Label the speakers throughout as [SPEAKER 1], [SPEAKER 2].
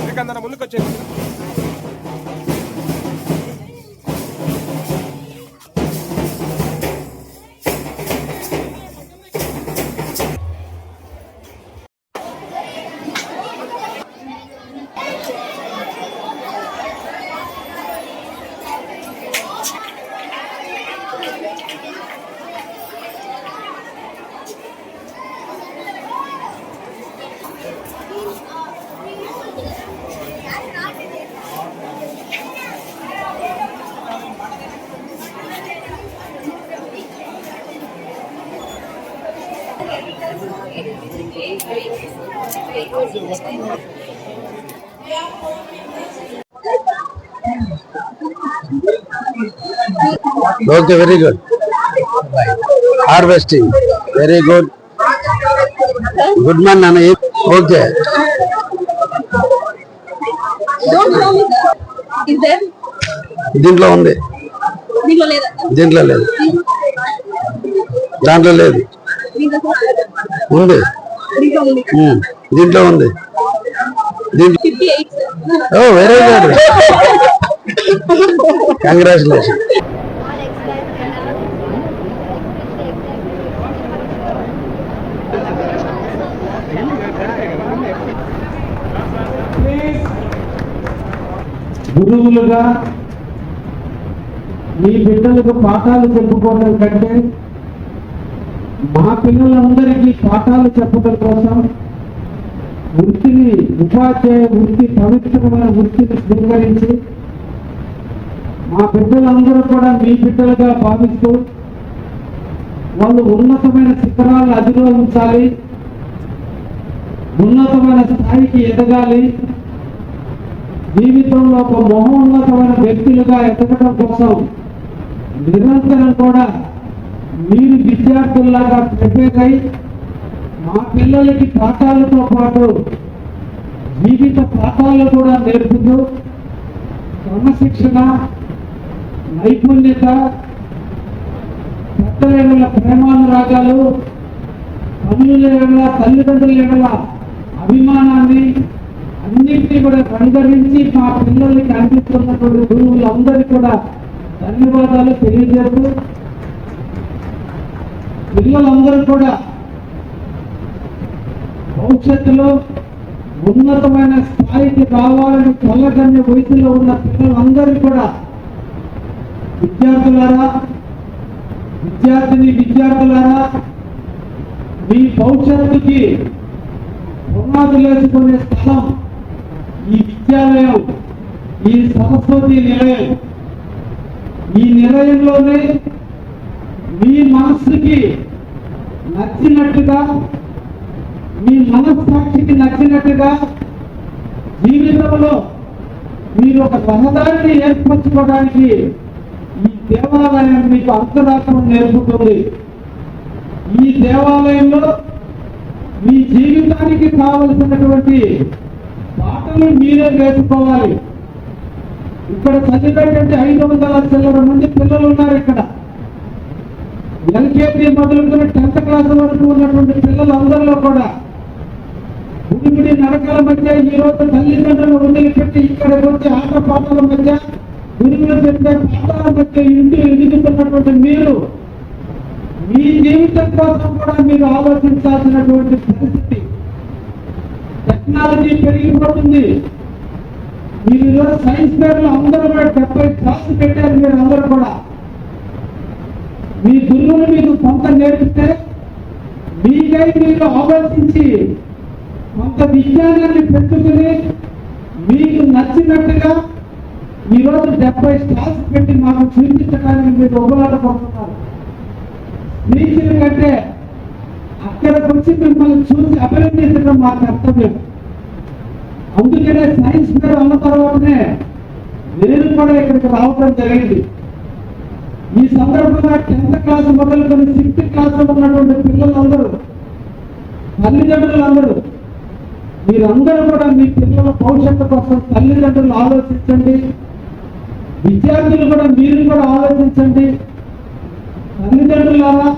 [SPEAKER 1] ఎందుకంటే ముందుకు
[SPEAKER 2] Good man, Nana. Okay.
[SPEAKER 3] Don't tell me that. Is there?
[SPEAKER 2] దీంట్లో ఉంది
[SPEAKER 3] దీంట్లో లేదా
[SPEAKER 2] దీంట్లో లేదు ఉంది.
[SPEAKER 3] దీంట్లో ఉంది.
[SPEAKER 2] Oh very good. కంగ్రాచులేషన్
[SPEAKER 4] గురువులుగా మీ బిడ్డలకు పాఠాలు చెప్పుకోవడం కంటే మా పిల్లలందరికీ పాఠాలు చెప్పడం కోసం వృత్తిని ఉపాధ్యాయ వృత్తి పవిత్రమైన వృత్తిని స్వీకరించి మా బిడ్డలందరూ కూడా మీ బిడ్డలుగా భావిస్తూ వాళ్ళు ఉన్నతమైన శిఖరాలు అధిరోహించాలి ఉన్నతమైన స్థాయికి ఎదగాలి జీవితంలో ఒక మహోన్నతమైన వ్యక్తులుగా ఎదగడం కోసం నిరంతరం కూడా మీరు విద్యార్థుల్లాగా ప్రిపేర్ అయి మా పిల్లలకి పాఠాలతో పాటు జీవిత పాఠాలు కూడా నేర్పుతూ క్రమశిక్షణ నైపుణ్యత పెద్దల ప్రేమానురాగాలు తల్లుల ఎడల తల్లిదండ్రుల ఎడల అభిమానాన్ని అన్నింటినీ కూడా కనుగరించి మా పిల్లలకి అందిస్తున్నటువంటి గురువులందరికీ కూడా ధన్యవాదాలు తెలియజేస్తూ పిల్లలందరూ కూడా భవిష్యత్తులో ఉన్నతమైన స్థాయికి రావాలని చల్లగన్య వయసులో ఉన్న పిల్లలందరూ కూడా విద్యార్థులారా విద్యార్థిని విద్యార్థులారా మీ భవిష్యత్తుకి పునాదులు వేసుకునే స్థలం ఈ విద్యాలయం ఈ సరస్వతి నిలయం. ఈ నిలయంలోనే మీ మనస్సుకి నచ్చినట్టుగా మీ మనస్సాక్షికి నచ్చినట్టుగా జీవితంలో మీరు ఒక సహదాన్ని ఏర్పరచుకోవడానికి ఈ దేవాలయం మీకు అంతరాత్మ నేర్పుతుంది. ఈ దేవాలయంలో మీ జీవితానికి కావలసినటువంటి పాటలు మీరే నేర్చుకోవాలి ఇక్కడ చదివేటువంటి ఐదు వందల చిల్లర మంది పిల్లలు ఉన్నారు ఇక్కడ. ఎల్కేజీ మొదలుకొని టెన్త్ క్లాస్ వరకు ఉన్నటువంటి పిల్లలందరిలో కూడా ఉడిపిడి నరకల మధ్య ఈ రోజు తల్లిదండ్రులు వదిలిపెట్టి ఇక్కడికి వచ్చి ఆటపాటల మధ్య గురువులు పెట్టే పాఠాల మధ్య ఇంటి ఎదుగుతున్నటువంటి మీరు మీ జీవితం కోసం కూడా మీరు ఆలోచించాల్సినటువంటి పరిస్థితి. టెక్నాలజీ పెరిగిపోతుంది. మీరు ఈరోజు సైన్స్ పేర్లు అందరూ కూడా డెబ్బై క్లాస్ పెట్టారు మీరు అందరూ కూడా. మీ గురువులు మీకు కొంత నేర్పితే మీకై మీరు ఆలోచించి కొంత విజ్ఞానాన్ని పెంచుకుని మీకు నచ్చినట్టుగా ఈరోజు డెబ్బై స్టాల్స్ పెట్టి మాకు చూపించడానికి మీరు ఉపయోగపడుతున్నారు. స్పీచ్ల కంటే అక్కడికి వచ్చి మిమ్మల్ని చూసి అభినందించడం మా కర్తవ్యం. అందుకనే సైన్స్ పేరు అన్న తర్వాతనే నేను కూడా ఇక్కడికి రావడం జరిగింది. ఈ సందర్భంగా టెన్త్ క్లాస్ మొదలుకొని సిక్స్త్ క్లాస్ ఉన్నటువంటి పిల్లలందరూ తల్లిదండ్రులందరూ మీరందరూ కూడా మీ పిల్లల భవిష్యత్తు కోసం తల్లిదండ్రులు ఆలోచించండి. విద్యార్థులు కూడా మీరు కూడా ఆలోచించండి. తల్లిదండ్రులారా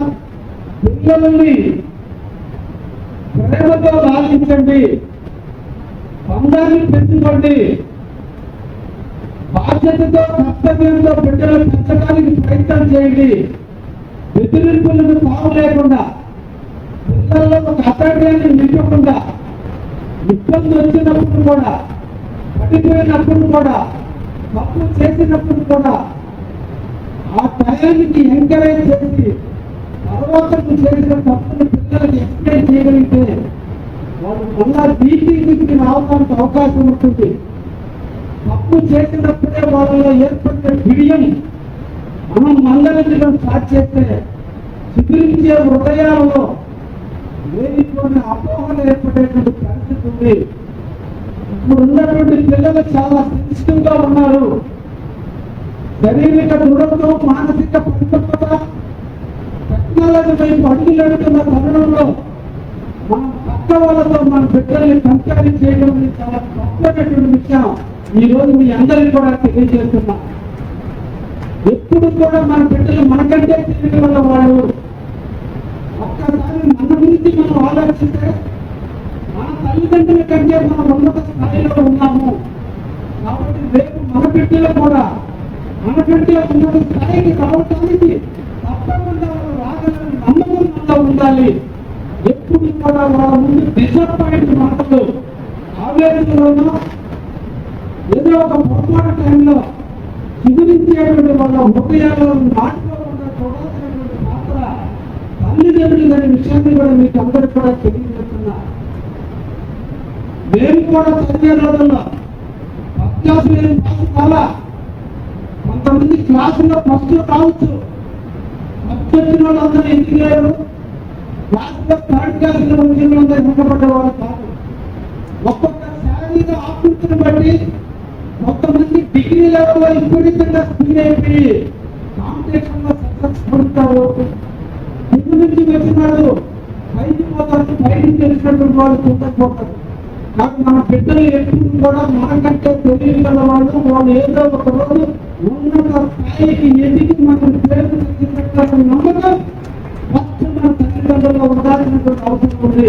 [SPEAKER 4] పిల్లలని ప్రేమతో లాలించండి బంధాన్ని పెంచుకోండి. బాధ్యతతో కర్తవ్యంతో బిడ్డలు పెంచడానికి ప్రయత్నం చేయండి. బెదిరింపులకు తావు లేకుండా పిల్లల్లో ఒక అసహ్యాన్ని నింపకుండా ఇబ్బంది వచ్చినప్పుడు కూడా పడిపోయినప్పుడు కూడా తప్పు చేసినప్పుడు కూడా ఆ టయానికి ఎంకరేజ్ చేసి తర్వాత చేసిన తప్పును పిల్లలకి ఎక్స్ప్లెయిన్ చేయగలిగితే వాళ్ళు మళ్ళా బీటీకి రావడానికి అవకాశం ఉంటుంది. తప్పు చేసినప్పుడే వాళ్ళలో ఏర్పడిన బిడియం మనం మందలించడం స్టార్ట్ చేస్తే చిగురించే హృదయాలలో లేనిపోయిన అపోహలు ఏర్పడేటువంటి పరిస్థితి ఉంది. ఇప్పుడు ఉన్నటువంటి పిల్లలు చాలా సెన్సిటివ్గా ఉన్నారు. శారీరక దృఢత్వం మానసిక పరిపక్వత టెక్నాలజీ వైపు అడుగులెడుతున్న తరుణంలో మనం పక్క వాళ్ళతో మన బిడ్డల్ని కంపేరింగ్ చేయడం అనేది చాలా తప్పైనటువంటి విషయం. ఈ రోజు మీ అందరికీ కూడా తెలియజేస్తున్నా. ఎప్పుడు కూడా మన బిడ్డలు మనకంటే వల్ల వాళ్ళు ఒక్కసారి మన గురించి మనం ఆలోచిస్తే మన తల్లిదండ్రుల కంటే మనం ఉన్నత స్థాయిలో ఉన్నాము. కాబట్టి రేపు మన బిడ్డలు కూడా మనకంటే ఉన్నత స్థాయికి రావటానికి తప్పకుండా రాగలని నమ్మకం ఉండాలి. ఎప్పుడు కూడా వాళ్ళ ముందు డిసప్పాయింట్ మాటలు ఆవేదనలోనూ ఏదో ఒక పొరపాటు టైంలో చిగురించేటువంటి వాళ్ళ హృదయాల్లో నాటుకోకుండా చూడాల్సినటువంటి పాత్ర తల్లిదండ్రులు అనే విషయాన్ని కూడా మీకు అందరికీ కూడా తెలియజేస్తున్నా. మేము కూడా చదివే రోజుల్లో ఫస్ట్ క్లాస్ పాస్ కాలా కొంతమంది క్లాసులో ఫస్ట్ రావచ్చు. ఫస్ట్ వచ్చిన వాళ్ళందరూ ఎందుకు లేరు క్లాసులో థర్డ్ క్లాసులో వచ్చిన వాళ్ళు కాదు ఒక్కొక్క శారీరక ఆకృతిని బట్టి కొంతమంది డిగ్రీ లెవెల్లో విపరీతంగా స్పీడ్ అయిపోయి కాంపిటీషన్ సక్సెస్ పొందుతారు కింద నుంచి వచ్చినాడు పైకి పోతారు పైకి తెలిసినటువంటి వాళ్ళు చూడకపోతారు నాకు మన బిడ్డలు ఎప్పుడు కూడా మనకంటే తెలియగల వాళ్ళు వాళ్ళు ఏదో ఒక రోజు ఉన్నత స్థాయికి ఎదిగి మనం పేరు నమ్మకం తల్లిదండ్రుల్లో అవసరం ఉంది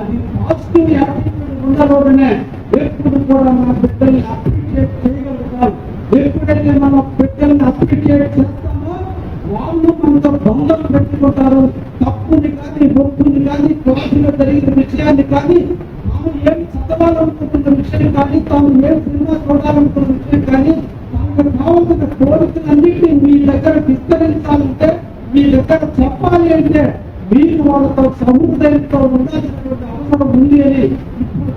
[SPEAKER 4] అది పాజిటివ్ యాటిట్యూడ్ ఉండలోనే ఎప్పుడు కూడా మన బిడ్డల్ని అప్రిషియేట్ చేయగలుగుతాం. ఎప్పుడైతే మనం బిడ్డల్ని అప్రిషియేట్ చేస్తామో వాళ్ళు మనతో బంధం పెట్టుకుంటారు. తప్పుని కానీ ఒప్పుని కానీ క్లాసులో జరిగిన విషయాన్ని కానీ తాను ఏం చదవాలనుకుంటున్న విషయం కానీ తాను ఏం సినిమా చూడాలనుకున్న విషయం కానీ తనకు కావాల్సిన కోరికలన్నింటినీ మీ దగ్గర విస్తరించాలంటే మీ దగ్గర చెప్పాలి అంటే మీరు వాళ్ళతో సముదాయంతో ఉండాల్సినటువంటి అవసరం ఉంది అని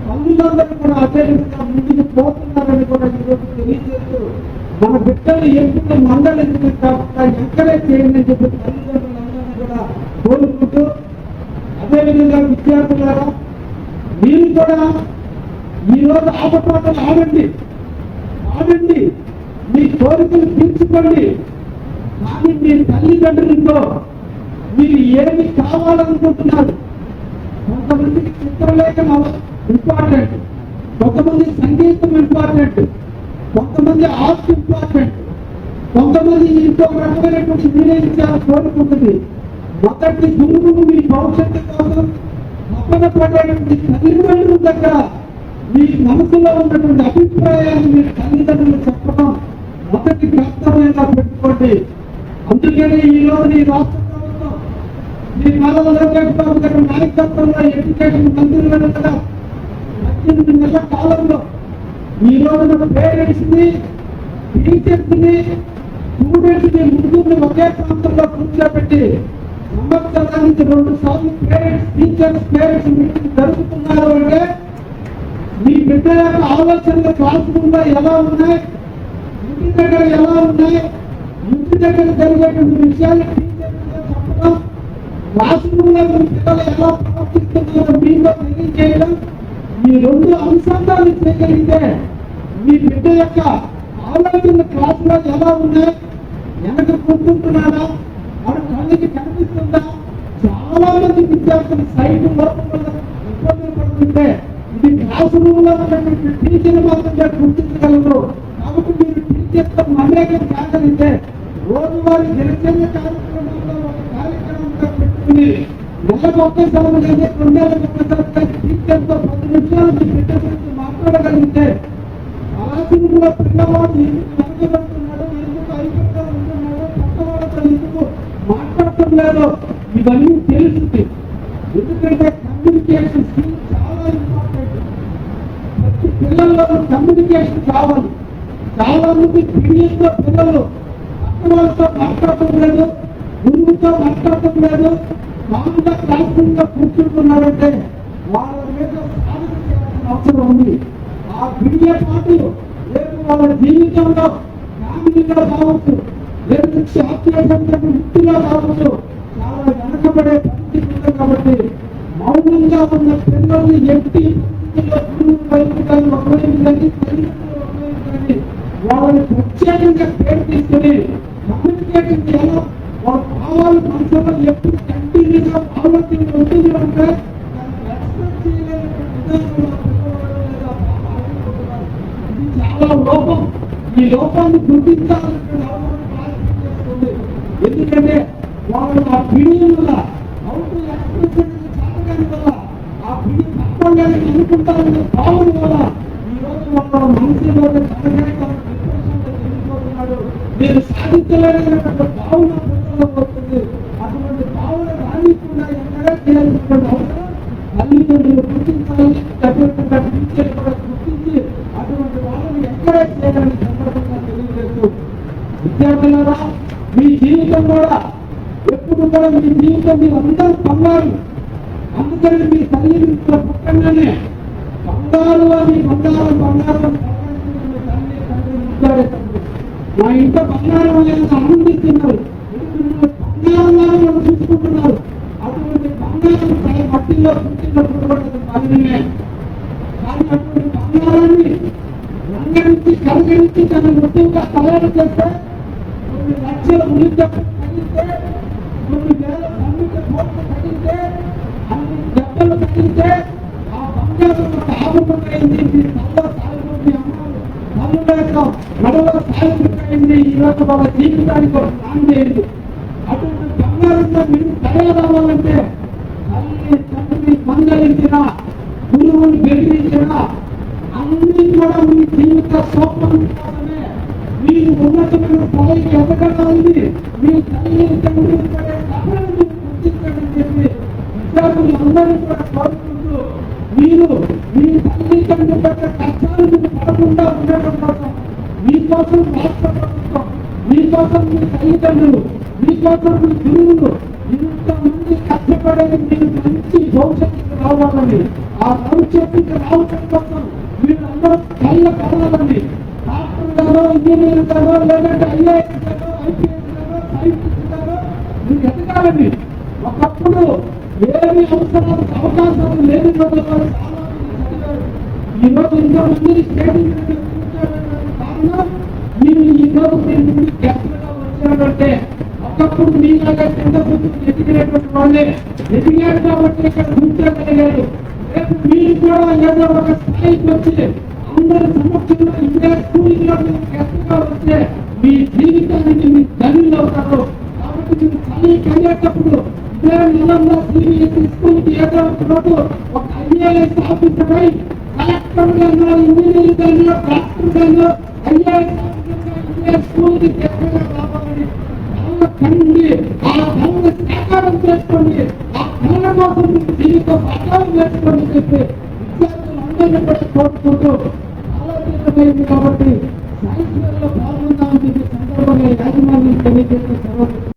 [SPEAKER 4] తల్లిదండ్రులు కూడా అదే ముందుకు పోతున్నారని కూడా ఈరోజు తెలియజేస్తూ మన బిడ్డలు ఎప్పుడు మండలించిన కాకుండా ఎక్కడే చేయండి అని చెప్పి తల్లిదండ్రులందరినీ కూడా కోరుకుంటూ అదేవిధంగా విద్యార్థులారా మీరు కూడా ఈరోజు ఆపపాటలు ఆడండి ఆడండి మీ కోరికలు తీర్చుకోండి. కానీ మీ తల్లిదండ్రులతో మీరు ఏమి కావాలనుకుంటున్నారు? కొంతమందికి చిత్రలేఖం ఇంపార్టెంట్ కొంతమంది సంగీతం ఇంపార్టెంట్ కొంతమంది ఆర్ట్ ఇంపార్టెంట్ కొంతమంది ఇంకొక రకమైనటువంటి మీరేం చాలా కోరుకుంటుంది. మొదటి గురువు మీ భవిష్యత్తు కోసం తపన పడేటువంటి తల్లిదండ్రుల దగ్గర మీ మనసులో ఉన్నటువంటి అభిప్రాయాన్ని మీ తల్లిదండ్రులు చెప్పడం మొదటి కర్తవ్యంగా పెట్టుకోండి. అందుకనే ఈ రోజు ఈ రాష్ట్ర మీ నారా లోకేష్ బాబు గారి నాయకత్వంలో ఎడ్యుకేషన్ మంత్రులు కదా. పద్దెనిమిది నెలల కాలంలో ఈ రోజున పేరెంట్స్ని టీచర్స్ని స్టూడెంట్స్ ముగ్గురిని ఒకే ప్రాంతంలో కూర్చోబెట్టి సంవత్సరానికి రెండు సార్లు పేరెంట్స్ టీచర్స్ పేరెంట్స్ మీటింగ్ జరుపుతున్నారు అంటే మీ బిడ్డ యొక్క ఆలోచనలు క్లాస్ రూమ్లో ఎలా ఉన్నాయి? ఇంటి దగ్గర ఎలా ఉన్నాయి? ఇంటి దగ్గర జరిగేటువంటి విషయాలు క్లాస్ మీ పిల్లలు ఎలా ప్రవర్తిస్తున్నారో మీలో తెలియజేయడం ఈ రెండు అంశాలను చేయగలిగితే మీ బిడ్డ యొక్క ఆలోచన క్లాస్లో ఎలా ఉన్నాయి వెనక కూర్చుంటున్నాడా వాడు కళ్ళకి కనిపిస్తుందా చాలా మంది విద్యార్థులు సైట్ లోపల ఇబ్బందులు పడుతుంటే ఇది క్లాస్ రూమ్లో ఉన్నటువంటి టీచర్ మాత్రమే గుర్తించగలరు కాబట్టి మీరు టీచర్తో మమేకం కాగలిగితే రోజువారీ దినచర్య కార్యక్రమంలో ఒక నెలకు ఒక్కసారి కానీ రెండు నెలలకు ఒక్కసారి కానీ టీచర్తో పది నిమిషాలు మీ బిడ్డ గురించి మాట్లాడగలిగితే క్లాసులో పిల్లవాడు ఎందుకు వెనకబడుతున్నాడో ఎందుకు అయిపోతా ఉంటున్నాడో పక్కవాడతో ఎందుకు మాట్లాడటం లేదో ఇవన్నీ తెలుస్తుంది ఎందుకంటే కమ్యూనికేషన్ స్కిల్ చాలా ఇంపార్టెంట్ ప్రతి పిల్లల్లో కమ్యూనికేషన్ కావాలి చాలా మంది పీడిఎస్ పిల్లలు పక్క వాళ్ళతో మాట్లాడటం లేదు గురువుతో మాట్లాడటం లేదు మామూలుగా క్లాస్ కూర్చుంటున్నారంటే వాళ్ళ మీద సాధన చేయాల్సిన అవసరం ఉంది. ఆ విడియ పాటు రేపు వాళ్ళ జీవితంలో ఫ్యామిలీగా కావచ్చు లేదు శాస్త్రీయ వృత్తిలో కావచ్చు చాలా వెనకబడే పరిస్థితి ఉంది కాబట్టి మౌనంగా ఉన్న పిల్లల్ని ఎట్టి కానీ ఒకవైపు వాళ్ళని ప్రత్యేకంగా పేరు తీసుకుని కమ్యూనికేషన్ చేయాలి? వాళ్ళ భావాలు మనసులో ఎప్పుడు కంటిన్యూగా ఆలోచన ఉంటుంది అంటే ఇది చాలా లోపం. ఈ లోపాన్ని గుర్తించాలంటే ఎందుకంటే వాళ్ళు ఆ పీడియం వల్ల వల్ల ఆ తప్పగానే అనుకుంటారనే భావన వల్ల ఈరోజు వాళ్ళ మనసులో తనగానే తన నేను సాధించలేనటువంటి భావన పిల్లల్లో వస్తుంది అటువంటి భావన రానికుండా ఎక్కడే చేయాల్సినటువంటి అవసరం తల్లిదండ్రులు గుర్తించాలి. తగ్గట్టుగా టీచర్ కూడా గుర్తించి అటువంటి వాళ్ళని ఎంకరేజ్ చేయాలని సందర్భంగా తెలియజేస్తూ విద్యార్థులారా మీ జీవితం కూడా ఎప్పుడు కూడా మీ జీవితం మీరు అందరూ బంగారు అందుకని మీ తల్లిదండ్రుల పుట్టంగానే బంగారు అని బంగారం బంగారం తల్లి తండ్రి మా ఇంట్లో బంగారం అనేది ఆనందిస్తున్నారు అటువంటి బంగారాన్ని కలగరించి తన మృత్యువుగా తయారు చేస్తే కొన్ని లక్షల ఉలిదెబ్బలు తగిలితే కొన్ని వేల సన్నిహిత కోట్లు అన్ని దెబ్బలు ఆ బంగారం అమ్మాలు తల్లుల యొక్క ఈ రోజు వాళ్ళ జీవితానికి ఒక అటువంటి బంగారంతో మీరు తయారవ్వాలంటే తల్లి తండ్రిని మందలించిన గురువుని బెదిరించిన అన్ని కూడా మీ జీవిత సోపం కోసమే మీరు ఉన్నతమైన స్థాయికి ఎదగడానికి మీ తల్లి తండ్రి గుర్తించండి చెప్పి కూడా కోరుకుంటూ మీరు మీ తల్లి తండ్రి పడ్డ కష్టాలు పడకుండా ఉండటం కోసం మీకోసం రాష్ట్ర ప్రభుత్వం మీకోసం మీ తల్లిదండ్రులు మీకోసం మీ గురువులు ఇంతమంది కష్టపడేది మీరు మంచి భవిష్యత్తుకు రావాలండి. ఆ భవిష్యత్తుకు రావటం కోసం మీరందరూ కళ్ళ పడాలండి డాక్టర్ గారో ఇంజనీర్ గారో లేదంటే ఐఏఎస్ గారో ఐపీఎస్ గారో సైంటిస్ట్ గారో మీరు ఎదగాలండి ఒకప్పుడు ఏమి అవసరాలకు అవకాశాలు లేని రోజుల్లో చాలా మంది స్టేట్ కారణం మీరు ఈరోజు రోజు మీరు వచ్చారంటే ఒకప్పుడు మీలాగా కింద కూర్చొని ఎదిగినటువంటి వాళ్ళే. ఎదిగారు కాబట్టి ఇక్కడ కూర్చోగలిగారు రేపు మీరు కూడా ఏదో ఒక స్థాయికి వచ్చి అందరి సమక్షంలో ఇండియా స్కూల్లో మీరు వస్తే మీ జీవితానికి మీ ధనిలో అవుతారు. కాబట్టి మీరు చదివి కలిగేటప్పుడు ఇదే నెలలో సిబిఎస్ఈ స్కూల్కి ఏదో ఒక రోజు ఒక ఐఏఎస్ ఆఫీసర్ అయి కలెక్టర్ గానో ఇంజనీర్ డాక్టర్ ఐఏఎస్ ఆఫీసర్ స్కూల్కి తిరిగి ఆ కళ్ళ సాకారం చేసుకోండి ఆ కళ్ళ కోసం దీనితో జీవితం చేసుకోండి చెప్పి విద్యార్థులందరినీ కూడా కోరుకుంటూ ఆలోచించమైంది కాబట్టి సైన్స్ పాల్గొందామని చెప్పి సందర్భంగా యాజమాన్యం తెలియజేసిన సెలవు